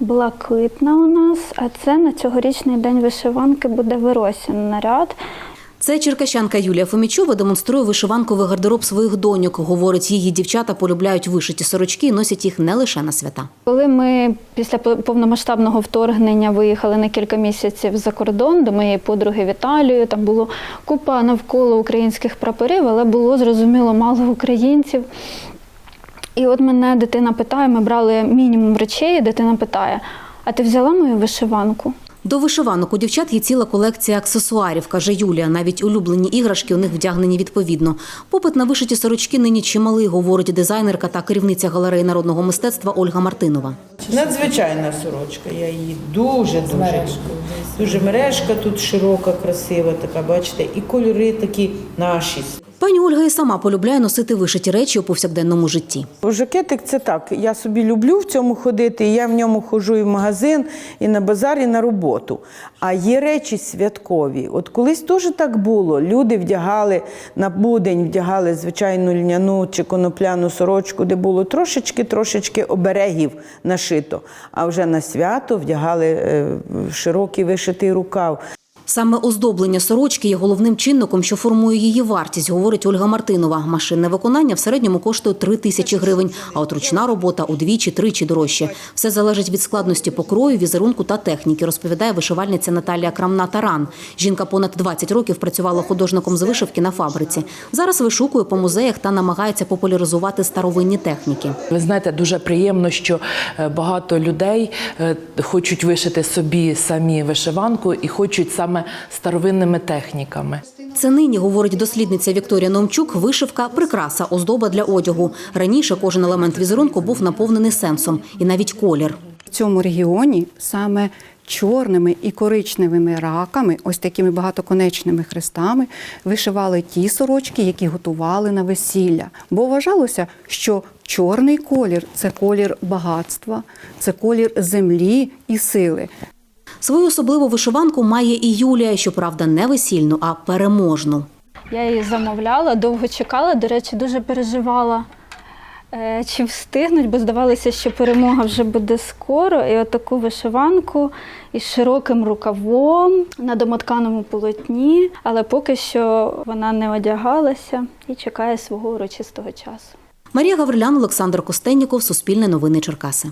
блакитна у нас, а це на цьогорічний день вишиванки буде виросін наряд. Це черкащанка Юлія Фомічова демонструє вишиванковий гардероб своїх доньок. Говорить, її дівчата полюбляють вишиті сорочки і носять їх не лише на свята. Коли ми після повномасштабного вторгнення виїхали на кілька місяців за кордон до моєї подруги в Італію, там було купа навколо українських прапорів, але було зрозуміло мало українців. І от мене дитина питає, ми брали мінімум речей, і дитина питає: а ти взяла мою вишиванку? До вишиванок у дівчат є ціла колекція аксесуарів, каже Юлія. Навіть улюблені іграшки у них вдягнені відповідно. Попит на вишиті сорочки нині чималий, говорить дизайнерка та керівниця галереї народного мистецтва Ольга Мартинова. Надзвичайна сорочка, я її дуже дуже. Дуже мережка тут широка, красива, така, бачите, і кольори такі наші. Пані Ольга і сама полюбляє носити вишиті речі у повсякденному житті. Жакетик це так. Я собі люблю в цьому ходити. і Я в ньому ходжу і в магазин, і на базар, і на роботу. А є речі святкові. От колись теж так було. Люди вдягали на будень, вдягали звичайну льняну чи конопляну сорочку, де було трошечки-трошечки оберегів нашито. А вже на свято вдягали е, широкий вишитий рукав. Саме оздоблення сорочки є головним чинником, що формує її вартість, говорить Ольга Мартинова. Машинне виконання в середньому коштує 3 тисячі гривень, а от ручна робота удвічі-тричі дорожче. Все залежить від складності покрою, візерунку та техніки, розповідає вишивальниця Наталія Крамна-Таран. Жінка понад 20 років працювала художником з вишивки на фабриці. Зараз вишукує по музеях та намагається популяризувати старовинні техніки. Ви знаєте, дуже приємно, що е, багато людей е, хочуть вишити собі самі вишиванку і хочуть саме старовинними техніками. Це нині, говорить дослідниця Вікторія Номчук, вишивка – прикраса, оздоба для одягу. Раніше кожен елемент візерунку був наповнений сенсом і навіть колір. В цьому регіоні саме чорними і коричневими раками, ось такими багатоконечними хрестами, вишивали ті сорочки, які готували на весілля. Бо вважалося, що чорний колір це колір багатства, це колір землі і сили. Свою особливу вишиванку має і Юлія, щоправда, не весільну, а переможну. Я її замовляла, довго чекала. До речі, дуже переживала, е, чи встигнуть, бо здавалося, що перемога вже буде скоро. І отаку вишиванку із широким рукавом на домотканому полотні, але поки що вона не одягалася і чекає свого урочистого часу. Марія Гаврилян, Олександр Костенніков, Суспільне новини Черкаси.